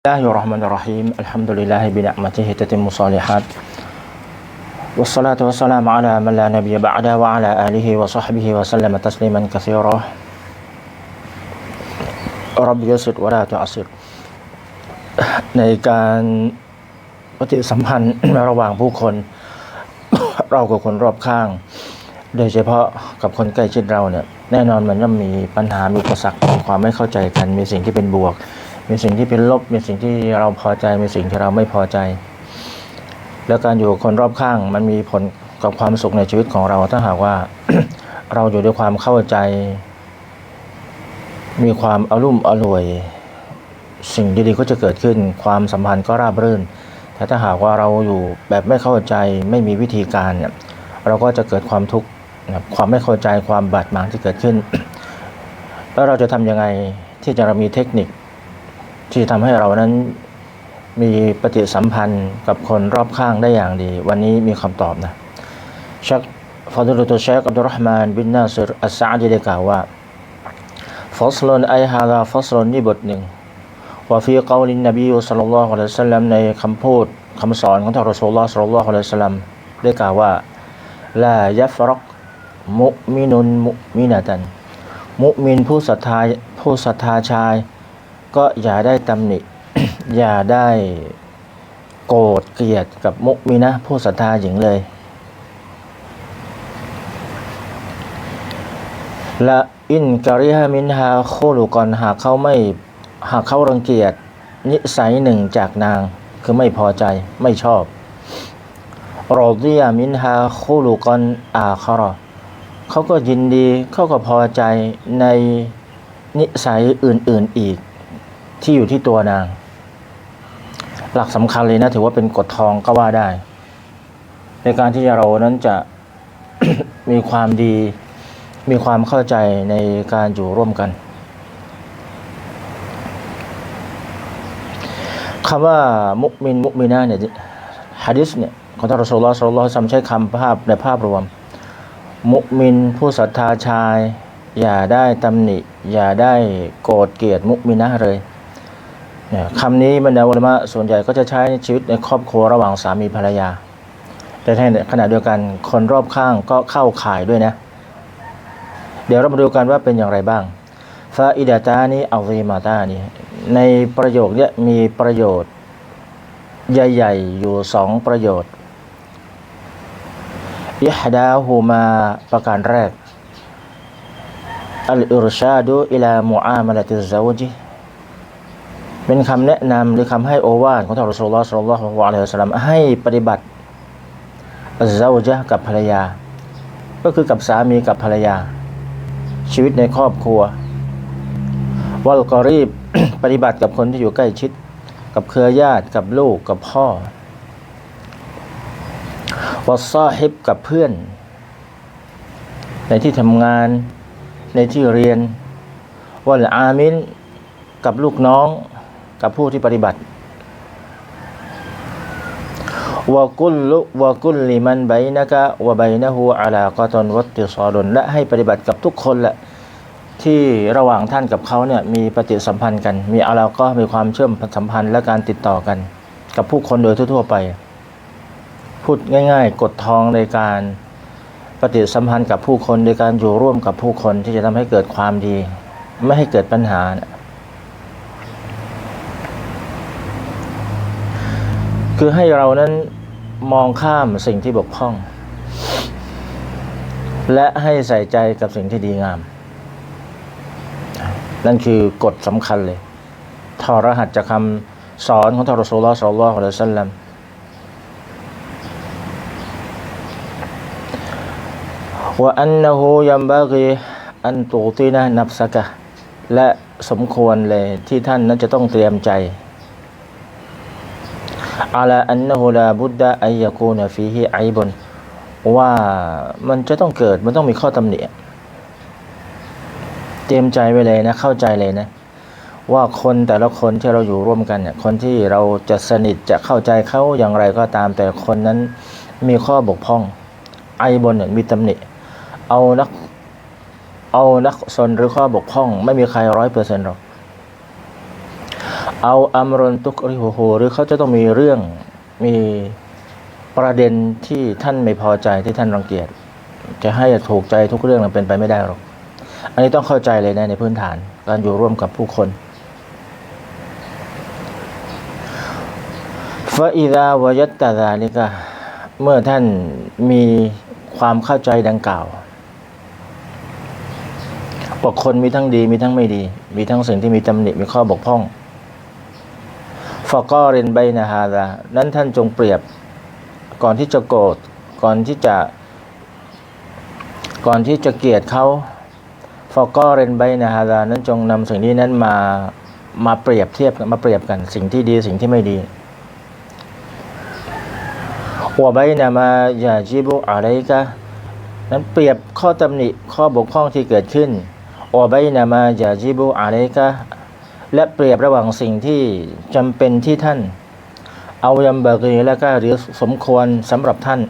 الله الرحمن الرحيم الحمد لله بنعمته تتم الصالحات والصلاة والسلام على من لا نبي بعد وعلى آله وصحبه وسلم تسليما كثيرا رب يسر ولا تعسر ในการปฏิสัมพันธ์ ระหว่างผู้คน เรากับคนรอบข้าง โดยเฉพาะกับคนใกล้ชิดเราเนี่ย แน่นอนมันย่อมมีปัญหา มีอุปสรรคมีความไม่เข้าใจกัน มีสิ่งที่เป็นบวก มีสิ่งที่เป็นลบ มีสิ่งที่เราพอใจ มีสิ่งที่เราไม่พอใจ แล้วการอยู่กับคนรอบข้าง มันมีผลกับความสุขในชีวิตของเรา ถ้าหากว่าเราอยู่ด้วยความเข้าใจ มีความอารมุ่มอร่วย สิ่งดีๆก็จะเกิดขึ้น ความสัมพันธ์ก็ราบรื่น แต่ถ้าหากว่าเราอยู่แบบไม่เข้าใจ ไม่มีวิธีการเนี่ย เราก็จะเกิดความทุกข์ครับความไม่เข้าใจความบาดหมางที่เกิดขึ้น แล้วเราจะทำยังไงที่จะเรามีเทคนิค ที่ทำให้เรานั้นมีปฏิสัมพันธ์กับคนรอบข้างได้อย่างดี วันนี้มีคำตอบนะชักฟาดุลตุเชคอับดุลรห์มานบินนาซิรอัสซาดีได้กล่าวว่าฟอสลนไอฮาลาฟอสลนนี่บทหนึ่งว่าฟีกาลินนบีสัลลัลลอฮุอะลัยฮิวะสัลลัมในคำพูดคำสอนของท่านรอซูลลอฮ์สัลลัลลอฮุอะลัยฮิวะสัลลัมได้กล่าวว่าลายัฟรักมุมินุนมุมินาตัน มุมินผู้ศรัทธาผู้ศรัทธาชาย ก็อย่าได้ตำหนิ อย่าได้โกรธเกลียดกับมุมินะผู้ศรัทธาหญิงเลย และอินการิฮามินฮาโคลูกอนหากเขาไม่หากเขารังเกียจนิสัยหนึ่งจากนางคือไม่พอใจไม่ชอบรอดียมินฮาโคลูกอนอาคารอเขาก็ยินดีเขาก็พอใจในนิสัยอื่นๆอีก ที่อยู่ที่ตัวนาง หลักสำคัญเลยนะ ถือว่าเป็นกฎทองก็ว่าได้ ในการที่เรานั้นจะ มีความดี มีความเข้าใจในการอยู่ร่วมกันคำว่ามุมินมุมินาเนี่ยฮะดิษเนี่ยของท่านรอสูลลอฮ์สัลลัลลอฮุอะลัยฮิวะซัลลัมใช้คำภาพในภาพรวม มุมินผู้ศรัทธาชาย อย่าได้ตำหนิ อย่าได้โกรธเกลียดมุมินะเลย เนี่ยคำนี้บรรดาอุลามะส่วนใหญ่ก็จะใช้ในชีวิตในครอบครัวระหว่างสามีภรรยา แต่ในขณะเดียวกันคนรอบข้างก็เข้าข่ายด้วยนะ เดี๋ยวเรามาดูกันว่าเป็นอย่างไรบ้างฟาอิดาตานี้อัลซีมาตานี้ในประโยคนี้มีประโยชน์ ใหญ่ ๆ อยู่สองประโยชน์อิฮดาฮูมาประการแรกอัลอิรชาดูอิลามูอามะลติซาวจิ เป็นคำแนะนำหรือคำให้โอวาทของท่านรอสูลลอฮ์สัลลัลลอฮุอะลัยฮิสลลัมให้ปฏิบัติอัซซาวจะกับภรรยา ก็คือกับสามีกับภรรยา ชีวิตในครอบครัววัลกอรีบปฏิบัติกับคนที่อยู่ใกล้ชิด กับเครือญาติกับลูกกับพ่อวัซซาฮิบกับเพื่อน ในที่ทำงานในที่เรียนวัลอามินกับลูกน้อง กับผู้ที่ปฏิบัติวะกุลลุวะกุลลิมันไบนะกะวะไบนะฮูอาลากะตนวัตติซอดนและให้ปฏิบัติกับทุกคนแหละที่ระหว่างท่านกับเขาเนี่ยมีปฏิสัมพันธ์กัน มีอาลาก็มีความเชื่อมสัมพันธ์และการติดต่อกัน กับผู้คนโดยทั่วๆไป พูดง่าย ๆกฎทองในการปฏิสัมพันธ์กับผู้คนในการอยู่ร่วมกับผู้คนที่จะทำให้เกิดความดี ไม่ให้เกิดปัญหานะ คือให้เรานั้นมองข้ามสิ่งที่บกพร่อง และให้ใส่ใจกับสิ่งที่ดีงาม นั่นคือกฎสำคัญเลยทอรหัสจากคำสอนของทรสูลลอฮ์สัลลัลลอฮุอะลัยฮิวะสัลลัมว่าอันนหูยัมบากีอันตูตีนะนับสกะ และสมควรเลยที่ท่านนั้นจะต้องเตรียมใจ อาลาอันนหูลาบุดดะอัยยากูนฟีไอบนว่ามันจะต้องเกิดมันต้องมีข้อตำหนิเตรียมใจไว้เลยนะ เข้าใจเลยนะ ว่าคนแต่ละคนที่เราอยู่ร่วมกันเนี่ย คนที่เราจะสนิทจะเข้าใจเขาอย่างไรก็ตาม แต่คนนั้นมีข้อบกพร่องไอบนเนี่ยมีตำหนิ เอานัก เอานักซนหรือข้อบกพร่อง ไม่มีใครร้อยเปอร์เซ็นต์หรอก เอาอัมรนตุกริโฮโฮหรือเขาจะต้องมีเรื่องมีประเด็นที่ท่านไม่พอใจที่ท่านรังเกียจ จะให้ถูกใจทุกเรื่องมันเป็นไปไม่ได้หรอก อันนี้ต้องเข้าใจเลยนะในพื้นฐานการอยู่ร่วมกับผู้คนฟาอิดาวยัตตาดาลิกะเมื่อท่านมีความเข้าใจดังกล่าวบอกคนมีทั้งดีมีทั้งไม่ดี มีทั้งสิ่งที่มีตำหนิมีข้อบกพร่อง ฟะกอเรนไบนาฮาดานั้นท่านจงเปรียบก่อนที่จะโกรธก่อนที่จะก่อนที่จะเกลียดเขาฟอก็เรนไบนาฮาดานั้นจงนำสิ่งนี้นั้นมามาเปรียบเทียบมาเปรียบกันสิ่งที่ดีสิ่งที่ไม่ดีหัวใบนามายาจิบุอะไรกะนั้นเปรียบข้อตำหนิข้อบกพร่องที่เกิดขึ้นหัวใบนามายาจิบุอะไรกะ และเปรียบระหว่างสิ่งที่จำเป็นที่ท่านเอายำบากีและก็หรือสมควรสำหรับท่าน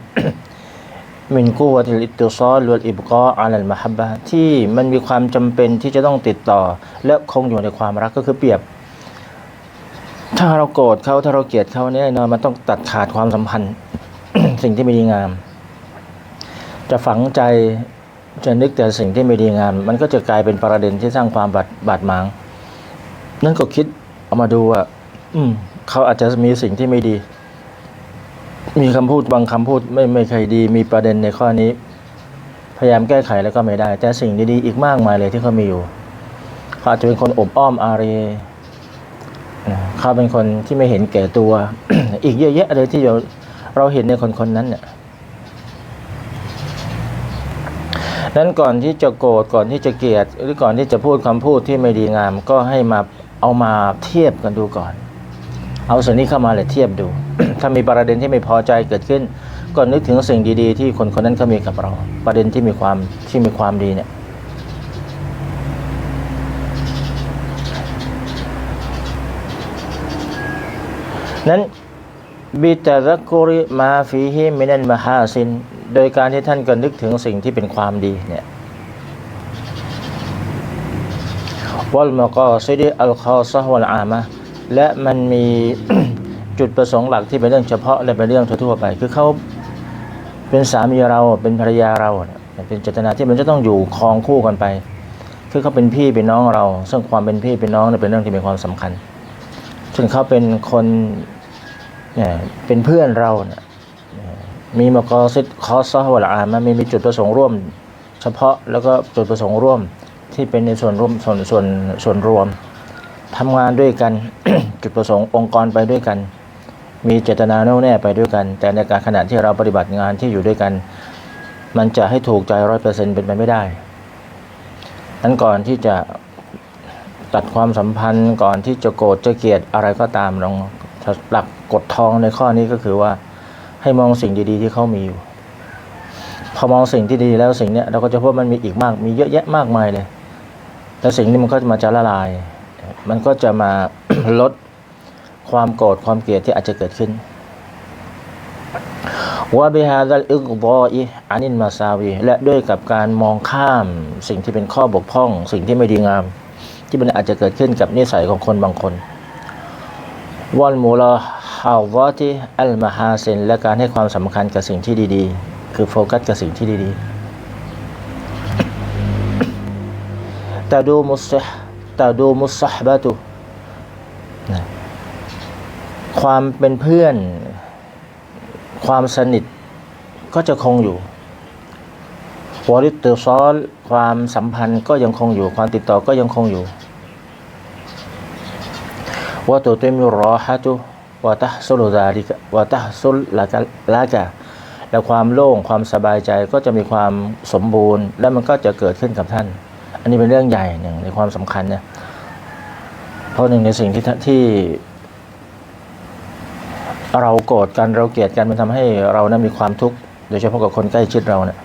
มินกูวะติลิตติซอลวลอิบกออาลัลมะฮับบะที่มันมีความจำเป็นที่จะต้องติดต่อ และคงอยู่ในความรักก็คือเปรียบ ถ้าเราโกรธเขาถ้าเราเกลียดเขาเนี่ยแน่นอนมันต้องตัดขาดความสัมพันธ์ สิ่งที่ไม่ดีงาม จะฝังใจจะนึกแต่สิ่งที่ไม่ดีงาม มันก็จะกลายเป็นประเด็นที่สร้างความบาดบาดหมาง นั่นก็คิดเอามาดูว่า อืม เขาอาจจะมีสิ่งที่ไม่ดี มีคำพูดบางคำพูดไม่ไม่เคยดี มีประเด็นในข้อนี้ พยายามแก้ไขแล้วก็ไม่ได้ แต่สิ่งดีๆอีกมากมายเลยที่เขามีอยู่เขาอาจจะเป็นคนอบอ้อมอารีนะเขาเป็นคนที่ไม่เห็นแก่ตัว อีกเยอะแยะเลยที่เราเราเห็นในคนคนนั้นเนี่ยนั้นก่อนที่จะโกรธก่อนที่จะเกลียด หรือก่อนที่จะพูดคำพูดที่ไม่ดีงาม ก็ให้มา เอามาเทียบกันดูก่อน เอาส่วนนี้เข้ามาเลยเทียบดู ถ้ามีประเด็นที่ไม่พอใจเกิดขึ้น ก็นึกถึงสิ่งดีๆ ที่คนคนนั้นเขามีกับเรา ประเด็นที่มีความที่มีความดีเนี่ยนั้นบิตาซักกุริมาฟีฮิมินันมหาซิน โดยการที่ท่านก็นึกถึงสิ่งที่เป็นความดีเนี่ย วัลมกอซิดอัลคอซฮวัลอามะและมันมีจุดประสงค์หลักที่เป็นเรื่องเฉพาะและเป็นเรื่องทั่วๆไป คือเขาเป็นสามีเราเป็นภรรยาเราเป็นเจตนาที่มันจะต้องอยู่ครองคู่กันไป คือเขาเป็นพี่เป็นน้องเรา ซึ่งความเป็นพี่เป็นน้องเป็นเรื่องที่มีความสำคัญซึ่งเขาเป็นคนเนี่ยเป็นเพื่อนเราเนี่ยมีมกอซิดคอซอฮวลอามันมีมีจุดประสงค์ร่วม เฉพาะแล้วก็จุดประสงค์ร่วม ที่เป็นในส่วนร่วมส่วนส่วนส่วนรวมทำงานด้วยกันจุดประสงค์องค์กรไปด้วยกัน มีเจตนาแน่วแน่ไปด้วยกัน แต่ในการขณะที่เราปฏิบัติงานที่อยู่ด้วยกัน มันจะให้ถูกใจร้อยเปอร์เซ็นเป็นไปไม่ได้นั้นก่อนที่จะตัดความสัมพันธ์ก่อนที่จะโกรธจะเกลียดอะไรก็ตามลองหลักกฎทองในข้อนี้ก็คือว่าให้มองสิ่งดีๆ ที่เขามีอยู่ พอมองสิ่งที่ดีแล้วสิ่งเนี้ยเราก็จะพบมันมีอีกมากมีเยอะแยะมากมายเลย แต่สิ่งนี้มันก็จะมาจะละลาย มันก็จะมาลดความโกรธความเกลียดที่อาจจะเกิดขึ้นว่าบิฮาดัลอิกบออีอานินมาซาวีและด้วยกับการมองข้ามสิ่งที่เป็นข้อบกพร่อง สิ่งที่ไม่ดีงาม ที่มันอาจจะเกิดขึ้นกับนิสัยของคนบางคนวอลมูลาฮาวาติอัลมาฮาเซนและการให้ความสำคัญกับสิ่งที่ดีๆ คือโฟกัสกับสิ่งที่ดีๆ แต่ดูมุสแต่ดูมุสฮบะตุความเป็นเพื่อน ความสนิทก็จะคงอยู่วอริตเตอร์ซอลความสัมพันธ์ก็ยังคงอยู่ ความติดต่อก็ยังคงอยู่ว่าตัวเต็มรอฮะตุว่าตะสุลดาลิกว่าตะสุลละกะละกะและความโล่งความสบายใจก็จะมีความสมบูรณ์ และมันก็จะเกิดขึ้นกับท่าน อันนี้เป็นเรื่องใหญ่หนึ่งในความสำคัญเนี่ยเพราะหนึ่งในสิ่งที่ที่เราโกรธกันเราเกลียดกันมันทำให้เรานั้นมีความทุกข์โดยเฉพาะกับคนใกล้ชิดเราเนี่ย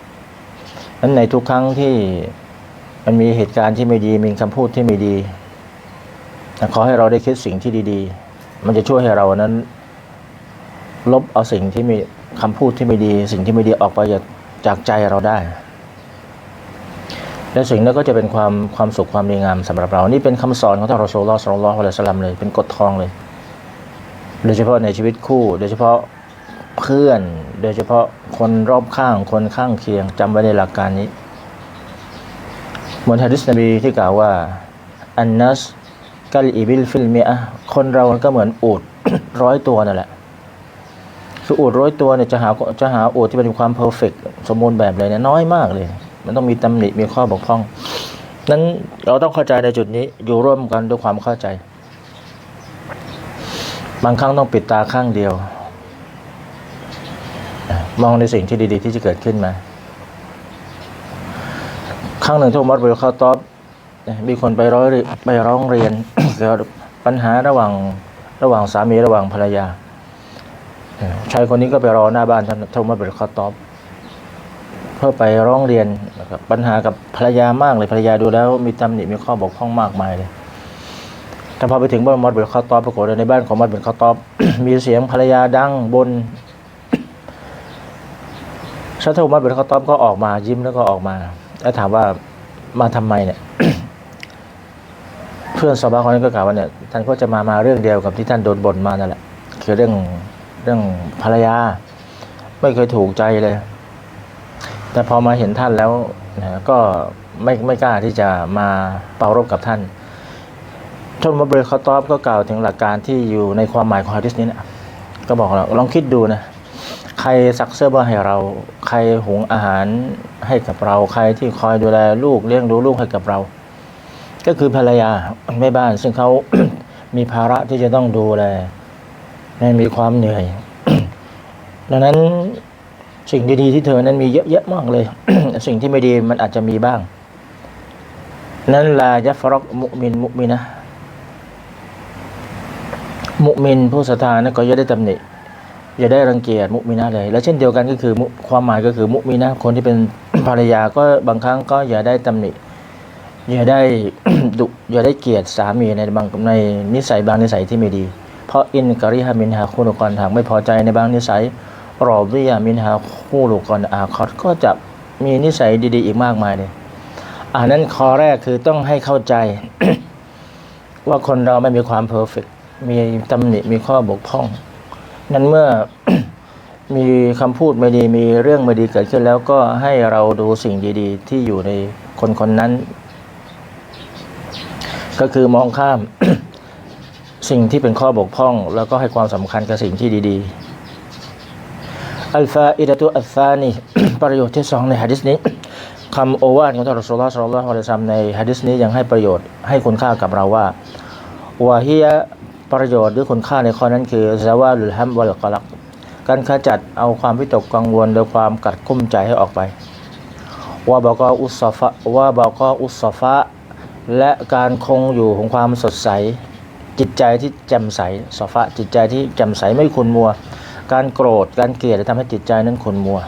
นั้นในทุกครั้งที่มันมีเหตุการณ์ที่ไม่ดีมีคำพูดที่ไม่ดีขอให้เราได้คิดสิ่งที่ดีๆ มันจะช่วยให้เรานั้น ลบเอาสิ่งที่มีคำพูดที่ไม่ดี สิ่งที่ไม่ดีออกไปจากใจเราได้ และสิ่งนั้นก็จะเป็นความความสุขความดีงามสำหรับเรา นี่เป็นคำสอนของท่านรอซูลลอฮ์สัลลัลลอฮุอะลัยสลัมเลย เป็นกฎทองเลย โดยเฉพาะในชีวิตคู่ โดยเฉพาะเพื่อน โดยเฉพาะคนรอบข้าง คนข้างเคียงจำไว้ในหลักการนี้มอนฮะดิษนบีที่กล่าวว่า อันนัสกัลอีบิลฟิลเมียคนเราก็เหมือนอูดร้อยตัวนั่นแหละคืออูดร้อยตัวเนี่ยจะหาจะหาอูดที่เป็นความเพอร์เฟกสมบูรณ์แบบเลยเนี่ยน้อยมากเลย มันต้องมีตำหนิมีข้อบกพร่อง นั้นเราต้องเข้าใจในจุดนี้อยู่ร่วมกันด้วยความเข้าใจ บางครั้งต้องปิดตาข้างเดียว มองในสิ่งที่ดี ๆ ที่จะเกิดขึ้นมาครั้งหนึ่งที่อุมัรบิลคาตอบมีคนไปร้อยไปร้องเรียนเกี่ยวกับปัญหาระหว่างระหว่างสามีระหว่างภรรยาชายคนนี้ก็ไปรอหน้าบ้านท่านท่านอุมัรบิลคาตอบ เพื่อไปร้องเรียน นะครับปัญหากับภรรยามากเลยภรรยาดูแล้วมีตำหนิมีข้อบกพร่องมากมายเลยแต่พอไปถึงบ้านมัดเบิลคาตอบปรากฏในบ้านของมัดเบิลคาตอบ มีเสียงภรรยาดังบนชัตเตอร์มัดเบิลคาตอบก็ออกมายิ้มแล้วก็ออกมา แล้วถามว่ามาทำไมเนี่ย เพื่อนสาวบ้าคนนั้นก็กล่าวว่าเนี่ยท่านก็จะมามาเรื่องเดียวกับที่ท่านโดนบ่นมานั่นแหละคือเรื่องเรื่องภรรยา ไม่เคยถูกใจเลย แต่พอมาเห็นท่านแล้วนะก็ไม่ไม่กล้าที่จะมาเป่ารบกับท่านท่านมับเบรคาตอบก็กล่าวถึงหลักการที่อยู่ในความหมายของฮะดิษนี้นะก็บอกเราลองคิดดูนะใครซักเสื้อผ้าให้เรา ใครหุงอาหารให้กับเรา ใครที่คอยดูแลลูกเลี้ยงดูลูกให้กับเรา ก็คือภรรยาแม่บ้าน ซึ่งเขามีภาระที่จะต้องดูแลและมีความเหนื่อย ดังนั้น สิ่งดีๆที่เธอนั้นมีเยอะแยะมากเลย สิ่งที่ไม่ดีมันอาจจะมีบ้าง นั้นลายัฟรอกมุมินมุมินะมุมินผู้ศรัทธานะก็อย่าได้ตำหนิอย่าได้รังเกียจมุมินะเลย และเช่นเดียวกันก็คือมุความหมายก็คือมุมินะคนที่เป็นภรรยาก็บางครั้งก็อย่าได้ตำหนิอย่าได้ดุอย่าได้เกลียดสามีในบางในนิสัยบางนิสัยที่ไม่ดี เพราะอินกริฮามินฮาคุนุกรหากไม่พอใจในบางนิสัย รอวิยามินฮาคู่ลูกกรอาคอดก็จะมีนิสัยดี ๆ อีกมากมายเลยอันนั้นข้อแรกคือต้องให้เข้าใจ ว่าคนเราไม่มีความเพอร์เฟกมีตำหนิมีข้อบกพร่อง นั้นเมื่อมีคำพูดไม่ดีมีเรื่องไม่ดีเกิดขึ้นแล้วก็ให้เราดูสิ่งดี ๆ ที่อยู่ในคนคนนั้น ก็คือมองข้าม สิ่งที่เป็นข้อบกพร่อง แล้วก็ให้ความสำคัญกับสิ่งที่ดี ๆ อัลฟาอิดะตุอัลฟานีประโยชน์ที่สองในฮะดิษนี้คำโอวาทของท่านรอสูลลอฮ์สัลลัลลอฮุอะลัยฮิวะซัมในฮะดิษนี้ยังให้ประโยชน์ให้คุณค่ากับเราว่าวะฮียะประโยชน์หรือคุณค่าในข้อนั้นคือซาวาลุลฮัมวัลกะลักการขจัดเอาความวิตกกังวลหรือความกัดกุ้มใจให้ออกไปวะบอกออุสฟะวะบอกออุสฟะและการคงอยู่ของความสดใส จิตใจที่แจ่มใสซอฟะจิตใจที่แจ่มใสไม่ขุ่นมัว การโกรธการเกลียดจะทำให้จิตใจนั้นขุ่นมัว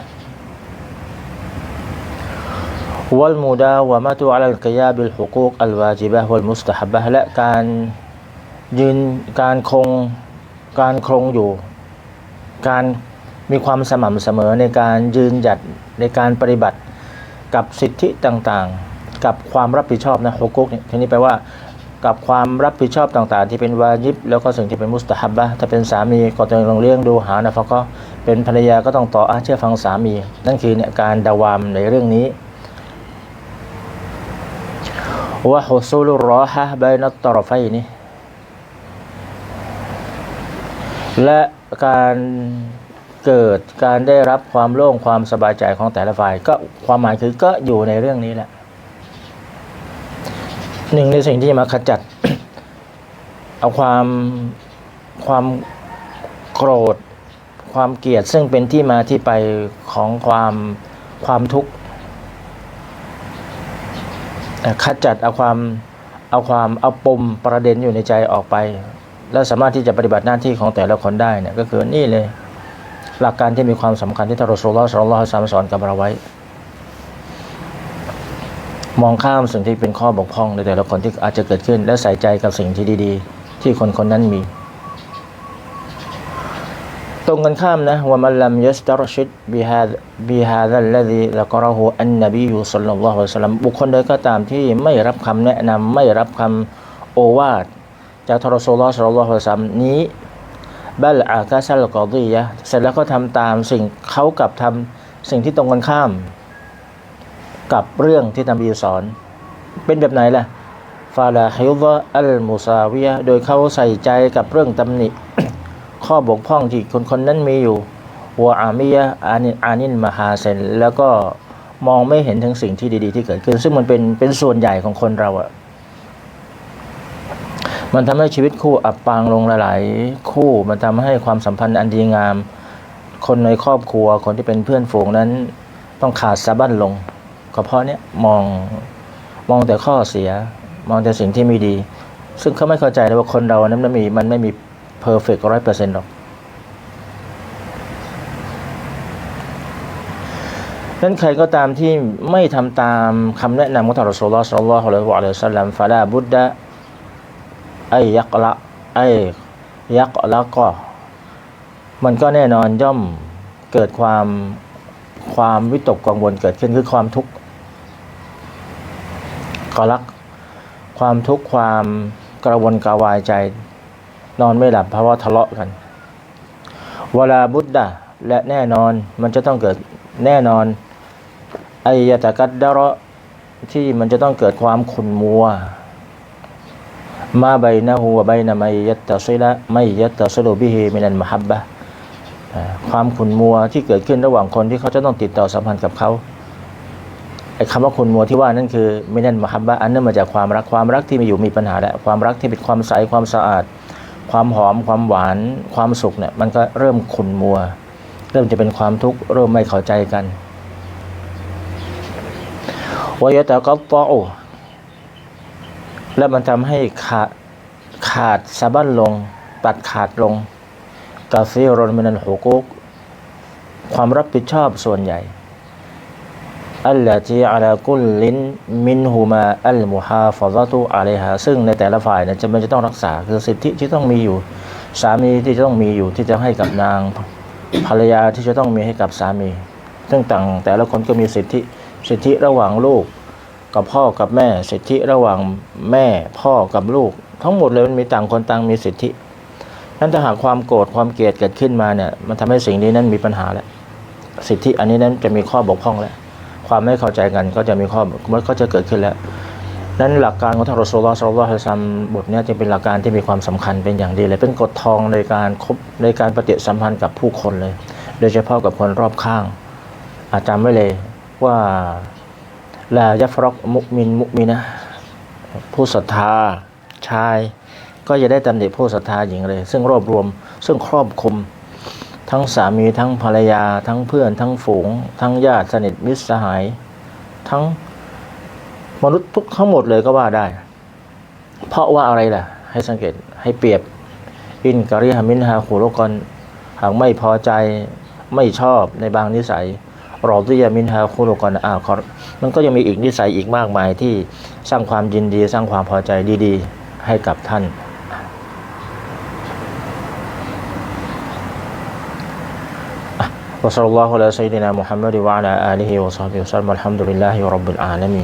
วัลมูดาวะมาตุอัลกิยาบิลฮุกูกอัลวาจิบะฮ์วัลมุสตะฮับะและการยืนการคงการคงอยู่ การมีความสม่ำเสมอในการยืนหยัดในการปฏิบัติกับสิทธิต่างๆ กับความรับผิดชอบนะฮุกุกเนี่ยทีนี้แปลว่า กับความรับผิดชอบต่างๆ ที่เป็นวาญิบแล้วก็สิ่งที่เป็นมุสตะฮับบะถ้าเป็นสามีก็ต้องเลี้ยงดูหานะฟะก็เป็นภรรยาก็ต้องต่ออาเชื่อฟังสามี นั่นคือเนี่ยการดาวามในเรื่องนี้วะฮุซูลุรรอฮะบนัตตรฟัยนี่และการเกิดการได้รับความโล่งความสบายใจของแต่ละฝ่าย ก็ความหมายคือก็อยู่ในเรื่องนี้แหละ หนึ่งในสิ่งที่มาขจัด เอาความความโกรธ ความเกลียดซึ่งเป็นที่มาที่ไปของความความทุกข์ขจัดเอาความเอาความเอาปมประเด็นอยู่ในใจออกไป แล้วสามารถที่จะปฏิบัติหน้าที่ของแต่ละคนได้เนี่ยก็คือนี่เลย หลักการที่มีความสำคัญที่ทารอสูลลอฮ์สัลลัลลอฮุอะลัยฮิวะซัลลัมสอนกับเราไว้ มองข้ามสิ่งที่เป็นข้อบกพร่องในแต่ละคนที่อาจจะเกิดขึ้น และใส่ใจกับสิ่งที่ดี ๆ ที่คนคนนั้นมี ตรงกันข้ามนะว่ามันลัมยัสตรชิดบิฮาบิฮาดัลลดีละกรหูอันนบียูสัลลัลลอฮุวะสัลลัมบุคคลใดก็ตามที่ไม่รับคำแนะนำไม่รับคำโอวาทจากทรสุลลอฮ์สัลลัลลอฮุวะสัลลัมนี้บัลอากาซัลกอดียะเสร็จแล้วก็ทำตามสิ่งเขากับทำสิ่งที่ตรงกันข้าม กับเรื่องที่นบีสอน เป็นแบบไหนล่ะฟาลาฮิวะอัลมุซาวิยะโดยเขาใส่ใจกับเรื่องตำหนิ ข้อบกพร่องที่คนคนนั้นมีอยู่หัวอามิยะอานิอานินมหาเซนแล้วก็มองไม่เห็นถึงสิ่งที่ดี ๆ ที่เกิดขึ้น ซึ่งมันเป็นเป็นส่วนใหญ่ของคนเราอะมันทำให้ชีวิตคู่อับปางลงหลายๆคู่มันทำให้ความสัมพันธ์อันดีงาม คนในครอบครัวคนที่เป็นเพื่อนฝูงนั้นต้องขาดสะบั้นลง ก็เพาะเนี้ยมองมองแต่ข้อเสีย มองแต่สิ่งที่ไม่ดี ซึ่งเขาไม่เข้าใจเลยว่าคนเรานั้นมันมีมันไม่มีเพอร์เฟกต์ร้อยเปอร์เซ็นต์หรอกนั้นใครก็ตามที่ไม่ทำตามคำแนะนำของท่านรอสูลลอฮ์สัลลัลลอฮุอะลัยฮิวะสัลลัมฟะลาบุดดะไอยักละไอยักละก็ มันก็แน่นอนย่อมเกิดความความวิตกกังวลเกิดขึ้นคือความทุกข์ กลัก ความทุกข์ความกระวนกระวายใจ นอนไม่หลับเพราะว่าทะเลาะกันเวลาบุตดะและแน่นอนมันจะต้องเกิดแน่นอนไอยตะกัดดะระที่มันจะต้องเกิดความขุ่นมัว มาใบนะฮูวใบนะไมยัตตะซิละไม่ยัตตะซิลุบิเฮมินันมะฮับบะความขุ่นมัวที่เกิดขึ้นระหว่างคนที่เขาจะต้องติดต่อสัมพันธ์กับเขา ไอ้คำว่าขุ่นมัวที่ว่านั่นคือไมินันมะฮับบะอันนั้นมาจากความรักความรักที่มีอยู่มีปัญหาแล้วความรักที่เป็นความใสความสะอาด ความหอมความหวานความสุขเนี่ยมันก็เริ่มขุนมัว เริ่มจะเป็นความทุกข์เริ่มไม่เข้าใจกันวายตะกัตตอและมันทำให้ขาดขาดสะบั้นลง ตัดขาดลงกาฟิรอนมินันหูกุกความรับผิดชอบส่วนใหญ่ อัลลที่อาลากุลลินมินฮูมาอัลมุฮาฟะซะตุอะลัยฮาซึ่งในแต่ละฝ่ายเนี่ยจะมันจะต้องรักษาคือสิทธิที่ต้องมีอยู่ สามีที่จะต้องมีอยู่ที่จะให้กับนางภรรยาที่จะต้องมีให้กับสามี ซึ่งต่างแต่ละคนก็มีสิทธิสิทธิระหว่างลูก กับพ่อกับแม่ สิทธิระหว่างแม่พ่อกับลูก ทั้งหมดเลยมันมีต่างคนต่างมีสิทธินั้นถ้าหากความโกรธความเกลียดเกิดขึ้นมาเนี่ยมันทำให้สิ่งนี้นั้นมีปัญหาแล้วสิทธิอันนี้นั้นจะมีข้อบกพร่องแล้ว ความไม่เข้าใจกันก็จะมีข้อมันก็จะเกิดขึ้นแล้วนั้นหลักการของท่านรสูลลอฮ์สัลลัลลอฮุอะลัยฮิวะซัมบทนี้จึงเป็นหลักการที่มีความสำคัญเป็นอย่างดีเลย เป็นกฎทองในการคบในการปฏิสัมพันธ์กับผู้คนเลย โดยเฉพาะกับคนรอบข้าง อาจำไว้เลยว่าลายัฟรอกมุกมินมุกมินะผู้ศรัทธาชาย ก็จะได้ตำหนิผู้ศรัทธาหญิงเลย ซึ่งรวบรวมซึ่งครอบคลุม ทั้งสามีทั้งภรรยา ทั้งเพื่อนทั้งฝูง ทั้งญาติสนิทมิตรสหาย ทั้งมนุษย์ทุกทั้งหมดเลยก็ว่าได้ เพราะว่าอะไรล่ะ ให้สังเกตให้เปรียบอินกริฮามินฮาขูโลกอนหากไม่พอใจไม่ชอบในบางนิสัยรอตุยามินฮาคุโลกอนอ่าขอมันก็ยังมีอีกนิสัยอีกมากมายที่สร้างความยินดีสร้างความพอใจดี ๆ ให้กับท่าน وصلى الله على سيدنا محمد وعلى آله وصحبه وسلم الحمد لله رب العالمين.